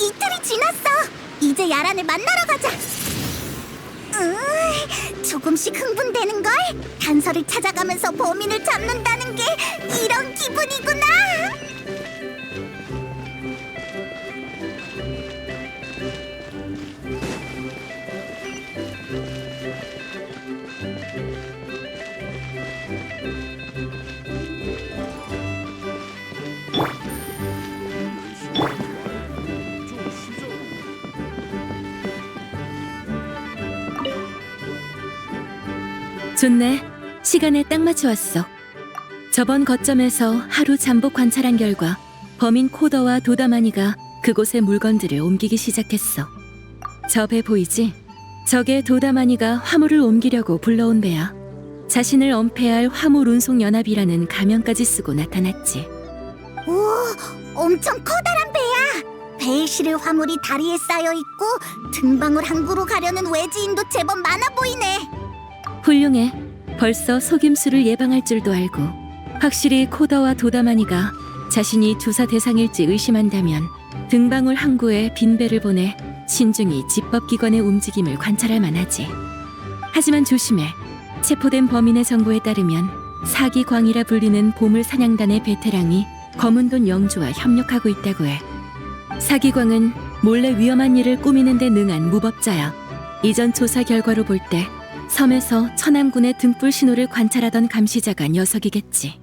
이틀이 지났어. 이제 야란을 만나러 가자. 으, 조금씩 흥분되는 걸. 단서를 찾아가면서 범인을 잡는다는 게 이런 기분이구나. 좋네. 시간에 딱 맞춰 왔어. 저번 거점에서 하루 잠복 관찰한 결과 범인 코더와 도다마니가 그곳의 물건들을 옮기기 시작했어. 저 배 보이지? 저게 도다마니가 화물을 옮기려고 불러온 배야. 자신을 엄폐할 화물 운송 연합이라는 가명까지 쓰고 나타났지. 오, 엄청 커다란 배야. 배에 실을 화물이 다리에 쌓여 있고 등방울 항구로 가려는 외지인도 제법 많아 보이네. 훌륭해. 벌써 속임수를 예방할 줄도 알고 확실히 코더와 도다마니가 자신이 투사 대상일지 의심한다면 등방울 항구에 빈 배를 보내 신중히 집법기관의 움직임을 관찰할 만하지. 하지만 조심해. 체포된 범인의 정보에 따르면 사기광이라 불리는 보물 사냥단의 베테랑이 검은돈 영주와 협력하고 있다고 해. 사기광은 몰래 위험한 일을 꾸미는 데 능한 무법자야. 이전 조사 결과로 볼 때 섬에서 천암군의 등불 신호를 관찰하던 감시자가 녀석이겠지.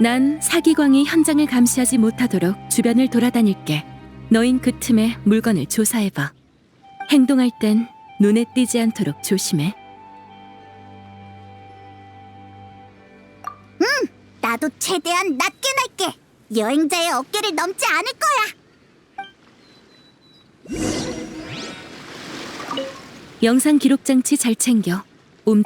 난 사기광이 현장을 감시하지 못하도록 주변을 돌아다닐게. 너인 그 틈에 물건을 조사해봐. 행동할 땐 눈에 띄지 않도록 조심해. 나도 최대한 낮게 날게. 여행자의 어깨를 넘지 않을 거야. 영상 기록 장치 잘 챙겨. 옴.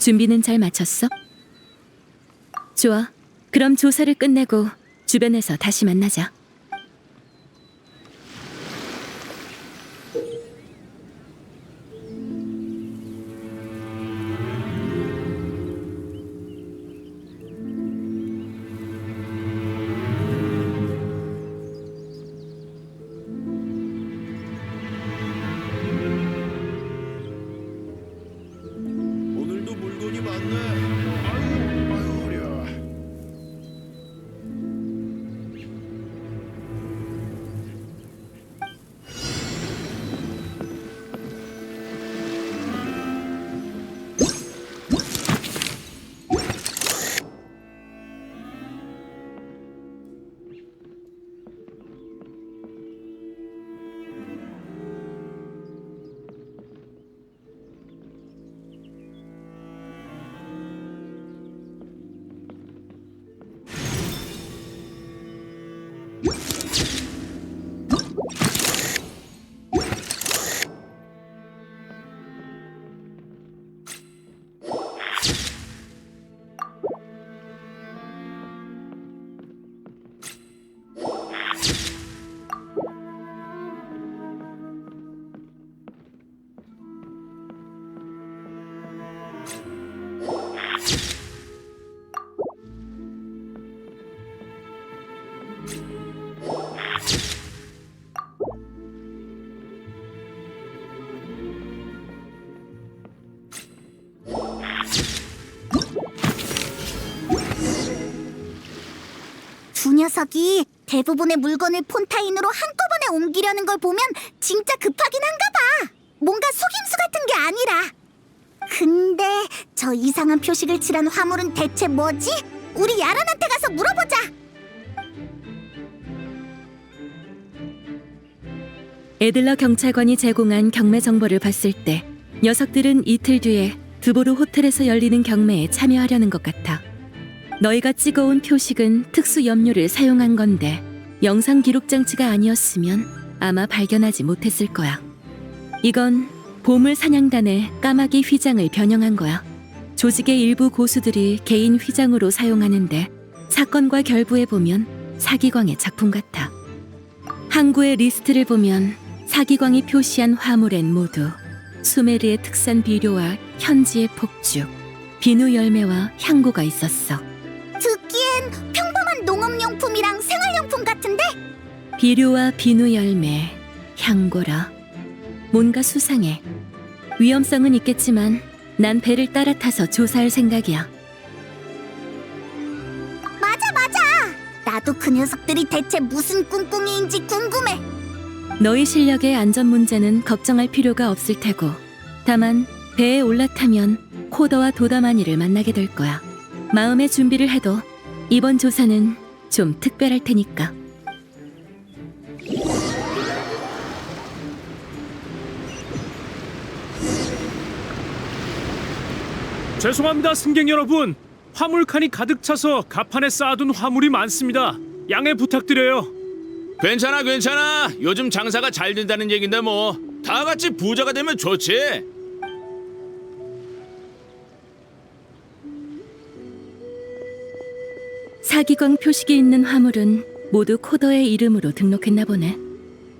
준비는 잘 마쳤어? 좋아. 그럼 조사를 끝내고 주변에서 다시 만나자. 녀석이 대부분의 물건을 폰타인으로 한꺼번에 옮기려는 걸 보면 진짜 급하긴 한가 봐. 뭔가 속임수 같은 게 아니라. 근데 저 이상한 표식을 칠한 화물은 대체 뭐지? 우리 야란한테 가서 물어보자. 에들러 경찰관이 제공한 경매 정보를 봤을 때 녀석들은 이틀 뒤에 드보르 호텔에서 열리는 경매에 참여하려는 것 같아. 너희가 찍어온 표식은 특수 염료를 사용한 건데 영상 기록 장치가 아니었으면 아마 발견하지 못했을 거야. 이건 보물 사냥단의 까마귀 휘장을 변형한 거야. 조직의 일부 고수들이 개인 휘장으로 사용하는데 사건과 결부해 보면 사기광의 작품 같아. 항구의 리스트를 보면 사기광이 표시한 화물엔 모두 수메르의 특산 비료와 현지의 폭죽, 비누 열매와 향고가 있었어. 농업용품이랑 생활용품 같은데? 비료와 비누 열매, 향고라. 뭔가 수상해. 위험성은 있겠지만 난 배를 따라 타서 조사할 생각이야. 맞아 맞아. 나도 그 녀석들이 대체 무슨 꿍꿍이인지 궁금해. 너희 실력의 안전 문제는 걱정할 필요가 없을 테고 다만 배에 올라타면 코더와 도다마니를 만나게 될 거야. 마음의 준비를 해도 이번 조사는 좀 특별할 테니까. 죄송합니다, 승객 여러분. 화물칸이 가득 차서 갑판에 쌓아둔 화물이 많습니다. 양해 부탁드려요. 괜찮아 괜찮아. 요즘 장사가 잘 된다는 얘긴데 뭐. 다 같이 부자가 되면 좋지. 사기광 표식이 있는 화물은 모두 코더의 이름으로 등록했나 보네.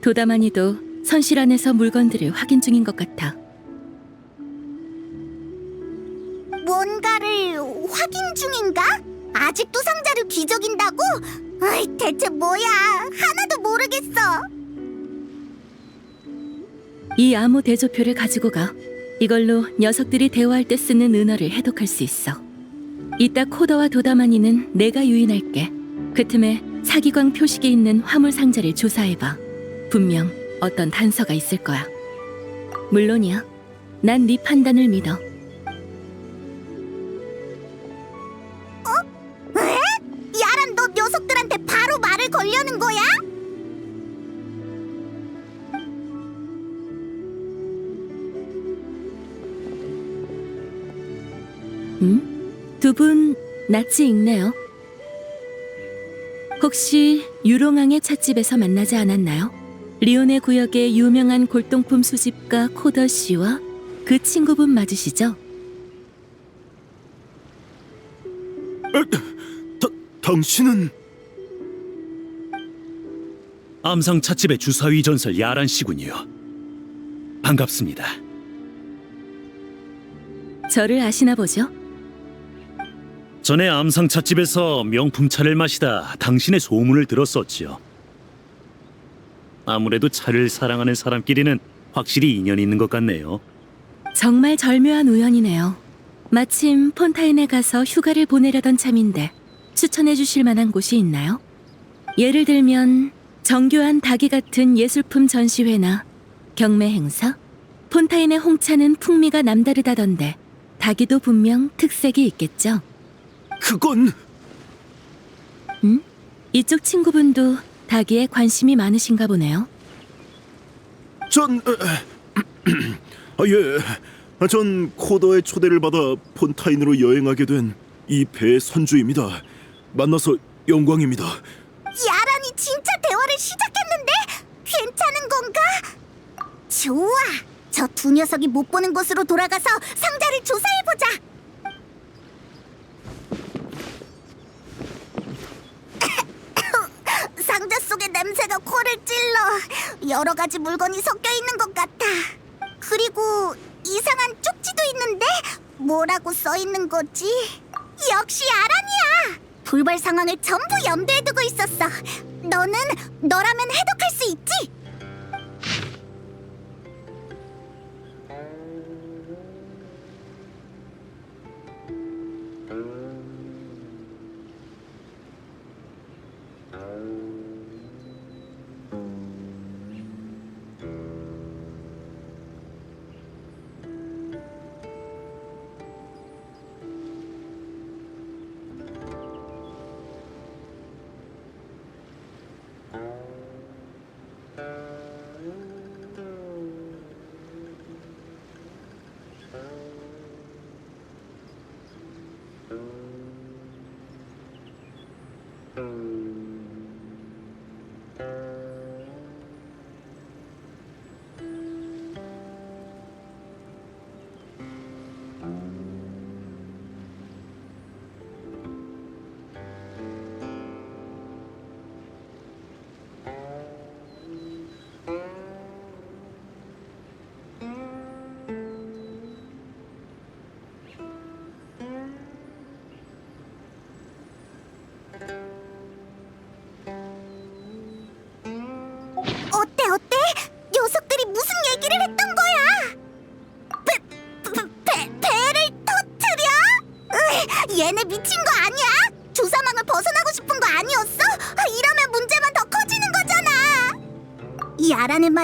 도다마니도 선실 안에서 물건들을 확인 중인 것 같아. 뭔가를 확인 중인가? 아직도 상자를 뒤적인다고? 아이, 대체 뭐야? 하나도 모르겠어. 이 암호 대조표를 가지고 가. 이걸로 녀석들이 대화할 때 쓰는 은어를 해독할 수 있어. 이따 코더와 도다마니는 내가 유인할게. 그 틈에 사기광 표식이 있는 화물 상자를 조사해봐. 분명 어떤 단서가 있을 거야. 물론이야. 난 네 판단을 믿어. 에? 야란 너 녀석들한테 바로 말을 걸려는 거야? 음? 두 분 낯이 익네요. 혹시 유롱항의 찻집에서 만나지 않았나요? 리오네 구역의 유명한 골동품 수집가 코더 씨와 그 친구분 맞으시죠? 다, 당신은 암상 찻집의 주사위 전설 야란 씨군요. 반갑습니다. 저를 아시나 보죠? 전에 암상 찻집에서 명품 차를 마시다 당신의 소문을 들었었지요. 아무래도 차를 사랑하는 사람끼리는 확실히 인연이 있는 것 같네요. 정말 절묘한 우연이네요. 마침 폰타인에 가서 휴가를 보내려던 참인데 추천해 주실 만한 곳이 있나요? 예를 들면 정교한 닭이 같은 예술품 전시회나 경매 행사? 폰타인의 홍차는 풍미가 남다르다던데 닭이도 분명 특색이 있겠죠? 그건 이쪽 친구분도 닭이에 관심이 많으신가 보네요. 전 아, 예. 아, 전 코더의 초대를 받아 폰타인으로 여행하게 된 이 배의 선주입니다. 만나서 영광입니다. 야란이 진짜 대화를 시작했는데 괜찮은 건가? 좋아. 저 두 녀석이 못 보는 곳으로 돌아가서 상자를 조사해 보자 속의 냄새가 코를 찔러 여러 가지 물건이 섞여 있는 것 같아. 그리고 이상한 쪽지도 있는데 뭐라고 써 있는 거지? 역시 아란이야. 돌발 상황을 전부 염두에 두고 있었어. 너는 너라면 해독할 수 있지? Thank you.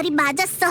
말이 맞았어.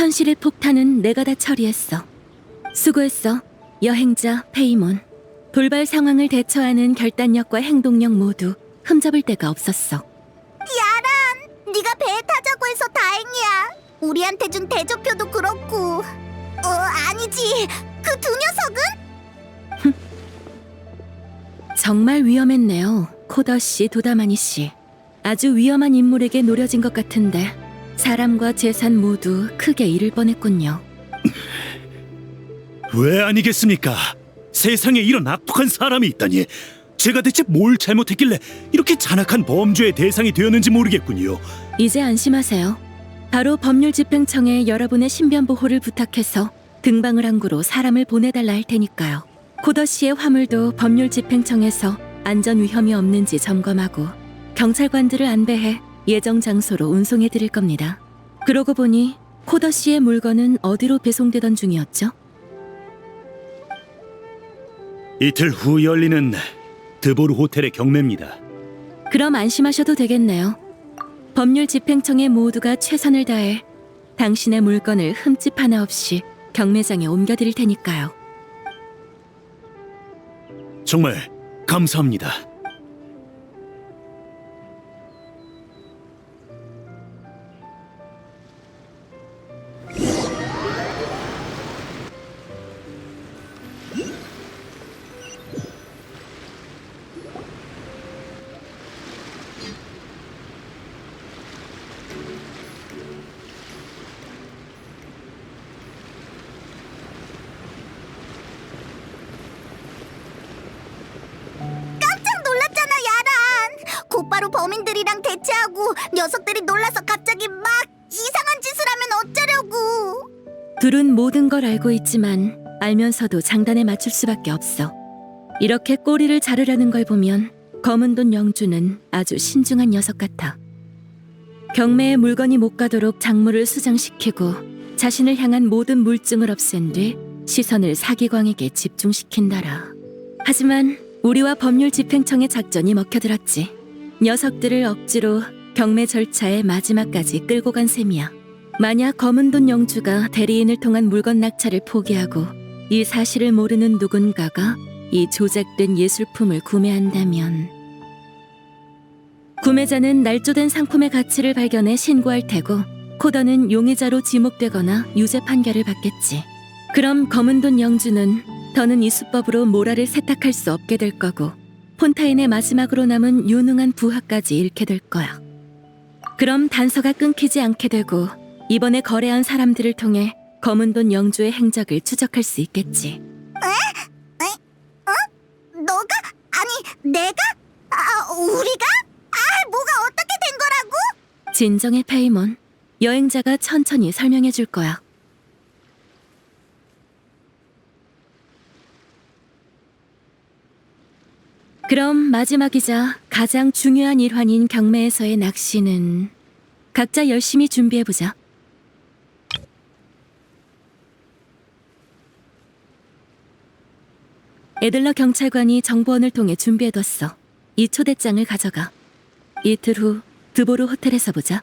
선실의 폭탄은 내가 다 처리했어. 수고했어, 여행자 페이몬. 돌발 상황을 대처하는 결단력과 행동력 모두 흠잡을 데가 없었어. 야란, 네가 배에 타자고 해서 다행이야. 우리한테 준 대조표도 그렇고. 어, 아니지. 그 두 녀석은? 정말 위험했네요, 코더 씨, 도다마니 씨. 아주 위험한 인물에게 노려진 것 같은데 사람과 재산 모두 크게 잃을 뻔했군요. 왜 아니겠습니까? 세상에 이런 악독한 사람이 있다니. 제가 대체 뭘 잘못했길래 이렇게 잔악한 범죄의 대상이 되었는지 모르겠군요. 이제 안심하세요. 바로 법률집행청에 여러분의 신변 보호를 부탁해서 등방을 항구로 사람을 보내달라 할 테니까요. 코더 씨의 화물도 법률집행청에서 안전 위험이 없는지 점검하고 경찰관들을 안배해 예정 장소로 운송해 드릴 겁니다. 그러고 보니 코더 씨의 물건은 어디로 배송되던 중이었죠? 이틀 후 열리는 드보르 호텔의 경매입니다. 그럼 안심하셔도 되겠네요. 법률 집행청의 모두가 최선을 다해 당신의 물건을 흠집 하나 없이 경매장에 옮겨드릴 테니까요. 정말 감사합니다. 대치하고 녀석들이 놀라서 갑자기 막 이상한 짓을 하면 어쩌려고. 둘은 모든 걸 알고 있지만 알면서도 장단에 맞출 수밖에 없어. 이렇게 꼬리를 자르려는 걸 보면 검은 돈 영주는 아주 신중한 녀석 같아. 경매에 물건이 못 가도록 작물을 수정시키고 자신을 향한 모든 물증을 없앤 뒤 시선을 사기광에게 집중시킨다라. 하지만 우리와 법률 집행청의 작전이 먹혀들었지. 녀석들을 억지로 경매 절차의 마지막까지 끌고 간 셈이야. 만약 검은 돈 영주가 대리인을 통한 물건 낙찰을 포기하고 이 사실을 모르는 누군가가 이 조작된 예술품을 구매한다면 구매자는 날조된 상품의 가치를 발견해 신고할 테고 코더는 용의자로 지목되거나 유죄 판결을 받겠지. 그럼 검은 돈 영주는 더는 이 수법으로 모라를 세탁할 수 없게 될 거고 폰타인의 마지막으로 남은 유능한 부하까지 잃게 될 거야. 그럼 단서가 끊기지 않게 되고 이번에 거래한 사람들을 통해 검은 돈 영주의 행적을 추적할 수 있겠지. 너가 아니 내가 아 우리가 아 뭐가 어떻게 된 거라고? 진정의 페이몬. 여행자가 천천히 설명해 줄 거야. 그럼 마지막이자 가장 중요한 일환인 경매에서의 낚시는 각자 열심히 준비해 보자. 에들러 경찰관이 정보원을 통해 준비해뒀어. 이 초대장을 가져가. 이틀 후 드보르 호텔에서 보자.